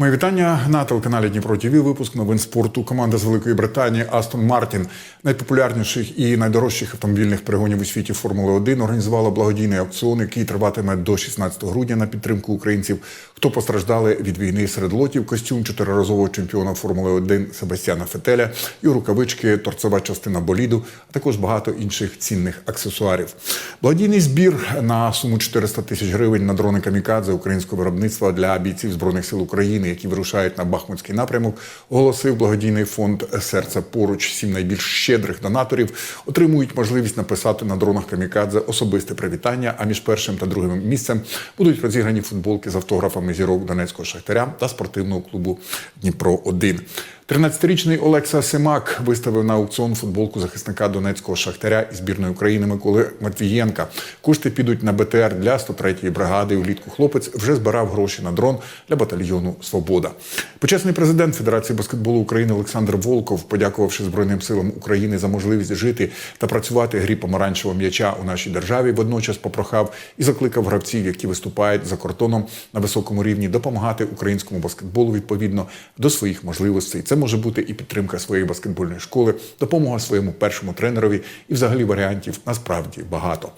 Мої вітання на телеканалі Дніпро ТВ. Випуск новин спорту. Команда з Великої Британії Астон Мартін, найпопулярніших і найдорожчих автомобільних перегонів у світі Формули 1 організувала благодійний аукціон, який триватиме до 16 грудня на підтримку українців, хто постраждали від війни серед лотів. Костюм чотириразового чемпіона Формули 1 Себастьяна Фетеля і рукавички, торцева частина боліду, а також багато інших цінних аксесуарів. Благодійний збір на суму 400 тисяч гривень на дрони камікадзе українського виробництва для бійців збройних сил України, які вирушають на Бахмутський напрямок, оголосив благодійний фонд Серце поруч. Сім найбільш щедрих донаторів отримують можливість написати на дронах камікадзе особисте привітання. А між першим та другим місцем будуть розіграні футболки з автографами зірок Донецького шахтаря та спортивного клубу Дніпро 1 13-річний Олекса Семак виставив на аукціон футболку захисника Донецького шахтаря і збірної України Миколи Матвієнка. Кошти підуть на БТР для 103-ї бригади. Улітку хлопець вже збирав гроші на дрон для батальйону Свобода. Почесний президент Федерації баскетболу України Олександр Волков, подякувавши Збройним силам України за можливість жити та працювати грі помаранчевого м'яча у нашій державі, водночас попрохав і закликав гравців, які виступають за кордоном на високому рівні, допомагати українському баскетболу відповідно до своїх можливостей. Це може бути і підтримка своєї баскетбольної школи, допомога своєму першому тренерові, і взагалі варіантів насправді багато.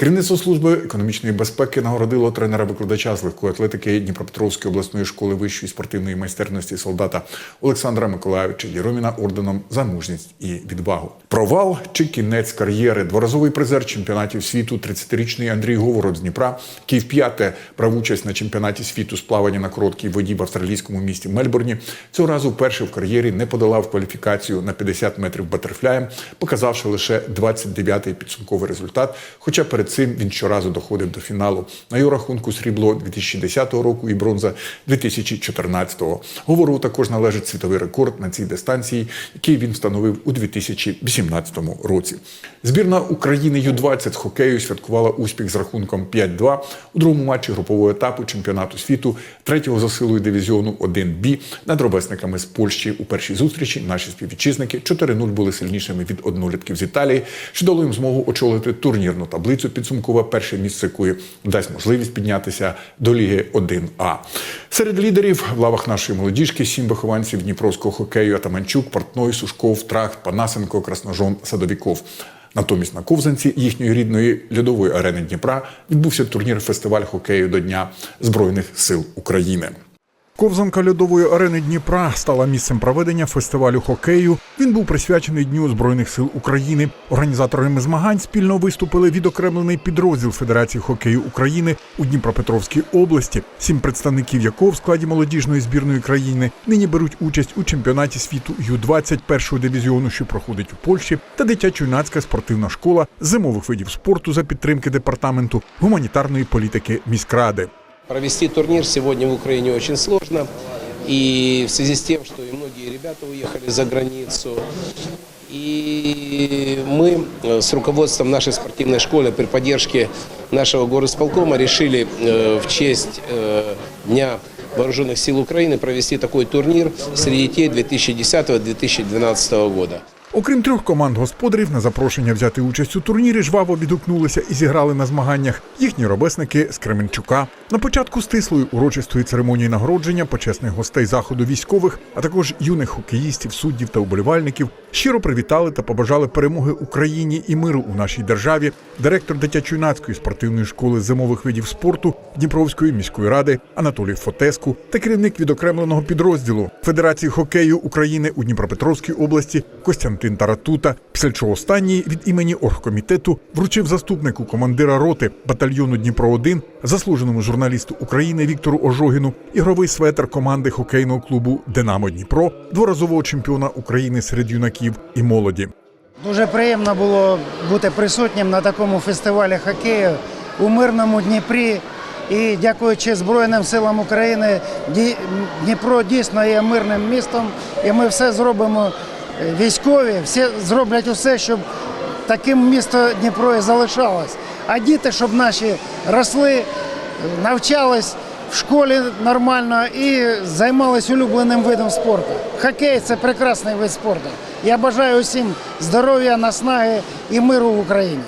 Керівництво служби економічної безпеки нагородило тренера-викладача з легкої атлетики Дніпропетровської обласної школи вищої спортивної майстерності солдата Олександра Миколаївича Єроміна орденом за мужність і відвагу. Провал чи кінець кар'єри. Дворазовий призер чемпіонатів світу, 30-річний Андрій Говород з Дніпра, який вп'яте брав участь на чемпіонаті світу з плавання на короткій воді в австралійському місті Мельбурні. Цього разу вперше в кар'єрі не подолав кваліфікацію на 50 метрів батерфляєм, показавши лише 29-й підсумковий результат. Хоча перед цим він щоразу доходив до фіналу. На його рахунку срібло 2010 року і бронза 2014-го. Говору також належить світовий рекорд на цій дистанції, який він встановив у 2018 році. Збірна України Ю-20 з хокею святкувала успіх з рахунком 5-2 у другому матчі групового етапу чемпіонату світу третього за силою дивізіону 1Б над ровесниками з Польщі. У першій зустрічі наші співвітчизники 4-0 були сильнішими від однолітків з Італії, що дало їм змогу очолити турнірну таблицю підсумкове перше місце, якої дасть можливість піднятися до Ліги 1А. Серед лідерів в лавах нашої молодіжки сім вихованців Дніпровського хокею Атаманчук, Портной, Сушков, Трахт, Панасенко, Красножон, Садовіков. Натомість на ковзанці їхньої рідної льодової арени Дніпра відбувся турнір фестиваль хокею до Дня Збройних сил України. Ковзанка льодової арени Дніпра стала місцем проведення фестивалю хокею. Він був присвячений Дню Збройних сил України. Організаторами змагань спільно виступили відокремлений підрозділ Федерації хокею України у Дніпропетровській області, сім представників якого в складі молодіжної збірної країни нині беруть участь у чемпіонаті світу Ю-20 першого дивізіону, що проходить у Польщі, та дитячо-юнацька спортивна школа зимових видів спорту за підтримки департаменту гуманітарної політики міськради. Провести турнир сегодня в Украине очень сложно. И в связи с тем, что и многие ребята уехали за границу, и мы э, с руководством нашей спортивной школы при поддержке нашего горосполкома решили э, в честь э, Дня Вооруженных сил Украины провести такой турнир среди детей 2010-2012 года. Окрім трьох команд господарів, на запрошення взяти участь у турнірі жваво відгукнулися і зіграли на змаганнях їхні робесники з Кременчука. На початку стислої урочистої церемонії нагородження почесних гостей заходу військових, а також юних хокеїстів, суддів та уболівальників щиро привітали та побажали перемоги Україні і миру у нашій державі. Директор дитячо-юнацької спортивної школи зимових видів спорту Дніпровської міської ради Анатолій Фотеску та керівник відокремленого підрозділу Федерації хокею України у Дніпропетровській області Костянтин Таратута. Після чого останній від імені оргкомітету вручив заступнику командира роти батальйону Дніпро 1 заслуженому журналісту України Віктору Ожогіну ігровий светр команди хокейного клубу Динамо Дніпро, дворазового чемпіона України серед юнаків і молоді. Дуже приємно було бути присутнім на такому фестивалі хокею у мирному Дніпрі. І дякуючи Збройним силам України, Дніпро дійсно є мирним містом, і ми все зробимо військові, всі зроблять усе, щоб таким місто Дніпро і залишалось. А діти, щоб наші росли, навчались в школі нормально і займались улюбленим видом спорту. Хокей це прекрасний вид спорту. Я бажаю усім здоров'я, наснаги і миру в Україні.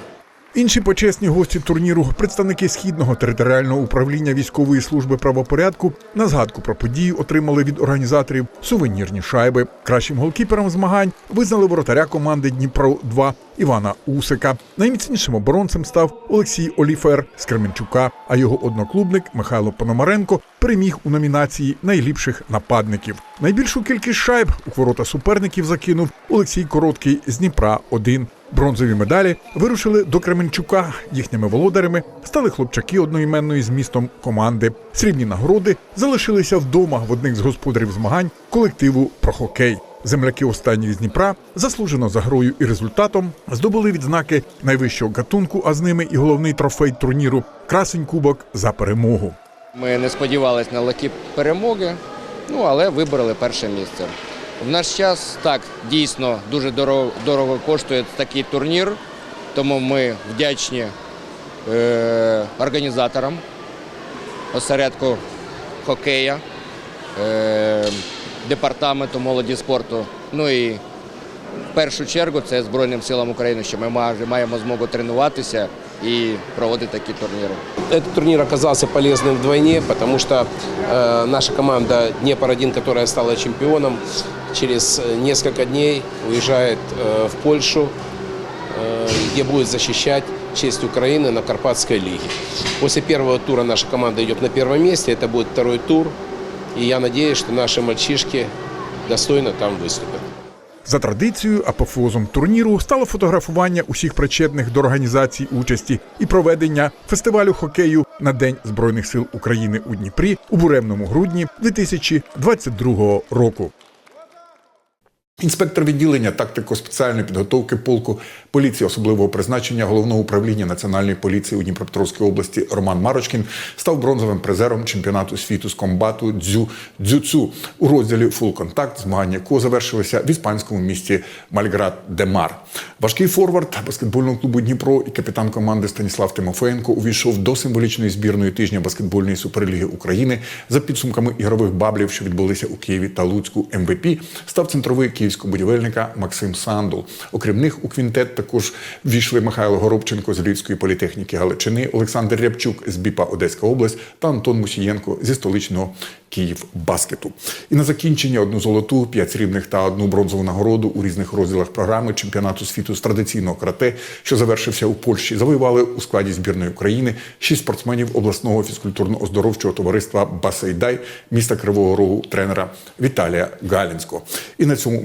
Інші почесні гості турніру, представники східного територіального управління військової служби правопорядку, на згадку про подію отримали від організаторів сувенірні шайби. Кращим голкіпером змагань визнали воротаря команди Дніпро 2 Івана Усика. Найміцнішим оборонцем став Олексій Оліфер з Кременчука, а його одноклубник Михайло Пономаренко переміг у номінації найліпших нападників. Найбільшу кількість шайб у ворота суперників закинув Олексій Короткий з Дніпра 1 Бронзові медалі вирушили до Кременчука. Їхніми володарями стали хлопчаки одноіменної з містом команди. Срібні нагороди залишилися вдома в одних з господарів змагань колективу про хокей. Земляки останніх з Дніпра заслужено за грою і результатом здобули відзнаки найвищого гатунку, а з ними і головний трофей турніру красень кубок за перемогу. Ми не сподівалися на легкі перемоги, ну але вибрали перше місце. В наш час так дійсно дуже дорого, дорого коштує такий турнір, тому ми вдячні е, організаторам осередку хокея, е, департаменту молоді спорту. Ну і в першу чергу це Збройним силам України, що ми маємо змогу тренуватися і проводити такі турніри. Этот турнир оказался полезным вдвойне, потому что э, наша команда Днепр-1, которая стала чемпионом, через э, несколько дней уезжает э, в Польшу, э, где будет защищать честь Украины на Карпатской лиге. После первого тура наша команда идет на первом месте, это будет второй тур, и я надеюсь, что наши мальчишки достойно там выступят. За традицією, апофеозом турніру стало фотографування усіх причетних до організації участі і проведення фестивалю хокею на День Збройних сил України у Дніпрі у буремному грудні 2022 року. Інспектор відділення тактико-спеціальної підготовки полку поліції особливого призначення головного управління національної поліції у Дніпропетровській області Роман Марочкін став бронзовим призером чемпіонату світу з комбату дзю дзюцю у розділі Фул контакт, змагання якого завершилися в іспанському місті Мальград де Мар. Важкий форвард баскетбольного клубу Дніпро і капітан команди Станіслав Тимофеєнко увійшов до символічної збірної тижня баскетбольної суперліги України за підсумками ігрових баблів, що відбулися у Києві та Луцьку. МВП став центровий київського будівельника Максим Сандул. Окрім них у квінтет також ввійшли Михайло Горобченко з Львівської політехніки Галичини, Олександр Рябчук з БІПа Одеська область та Антон Мусієнко зі столичного Київ баскету. І на закінчення одну золоту, п'ять срібних та одну бронзову нагороду у різних розділах програми чемпіонату світу з традиційного карате, що завершився у Польщі, завоювали у складі збірної України шість спортсменів обласного фізкультурно-оздоровчого товариства Басейдай міста Кривого Рогу тренера Віталія Галінського. І на цьому у